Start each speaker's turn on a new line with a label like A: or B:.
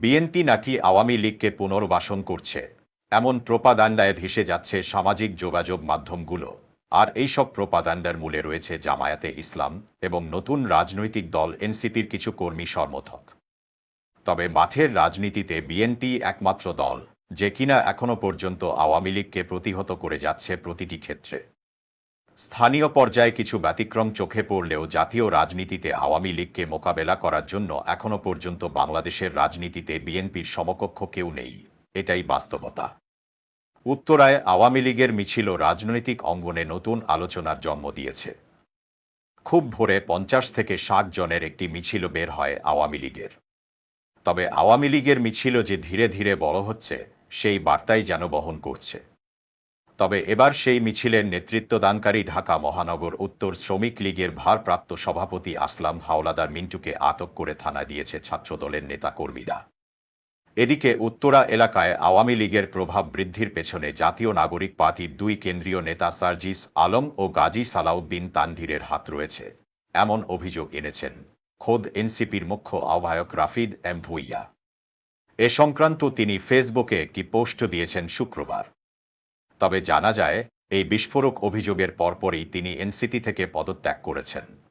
A: BNP নাকি আওয়ামী লীগকে পুনর্বাসন করছে? এমন প্রোপাদান্ডায় ভেসে যাচ্ছে সামাজিক যোগাযোগ মাধ্যমগুলো। আর এইসব প্রোপাদান্ডার মূলে রয়েছে জামায়াতে ইসলাম এবং নতুন রাজনৈতিক দল এনসিপির কিছু কর্মী সমর্থক। তবে মাঠের রাজনীতিতে বিএনপি একমাত্র দল, যে কিনা এখনও পর্যন্ত আওয়ামী লীগকে প্রতিহত করে যাচ্ছে প্রতিটি ক্ষেত্রে। স্থানীয় পর্যায়ে কিছু ব্যতিক্রম চোখে পড়লেও জাতীয় রাজনীতিতে আওয়ামী লীগকে মোকাবেলা করার জন্য এখনও পর্যন্ত বাংলাদেশের রাজনীতিতে বিএনপির সমকক্ষ কেউ নেই। এটাই বাস্তবতা। উত্তরায় আওয়ামী লীগের মিছিল রাজনৈতিক অঙ্গনে নতুন আলোচনার জন্ম দিয়েছে। খুব ভোরে পঞ্চাশ থেকে ষাট জনের একটি মিছিল বের হয় আওয়ামী লীগের। তবে আওয়ামী লীগের মিছিল যে ধীরে ধীরে বড় হচ্ছে, সেই বার্তাই যেন বহন করছে। তবে এবার সেই মিছিলের নেতৃত্বদানকারী ঢাকা মহানগর উত্তর শ্রমিক লীগের ভারপ্রাপ্ত সভাপতি আসলাম হাওলাদার মিন্টুকে আটক করে থানা দিয়েছে ছাত্রদলের নেতাকর্মীরা। এদিকে উত্তরা এলাকায় আওয়ামী লীগের প্রভাব বৃদ্ধির পেছনে জাতীয় নাগরিক পার্টির দুই কেন্দ্রীয় নেতা সার্জিস আলম ও গাজী সালাউদ্দিন তানভীরের হাত রয়েছে, এমন অভিযোগ এনেছেন খোদ এনসিপির মুখ্য আহ্বায়ক রাফিদ এম ভুইয়া। এ সংক্রান্ত তিনি ফেসবুকে একটি পোস্ট দিয়েছেন শুক্রবার। তবে জানা যায় এই বিস্ফোরক অভিযোগের পরপরই তিনি এনসিটি থেকে পদত্যাগ করেছেন।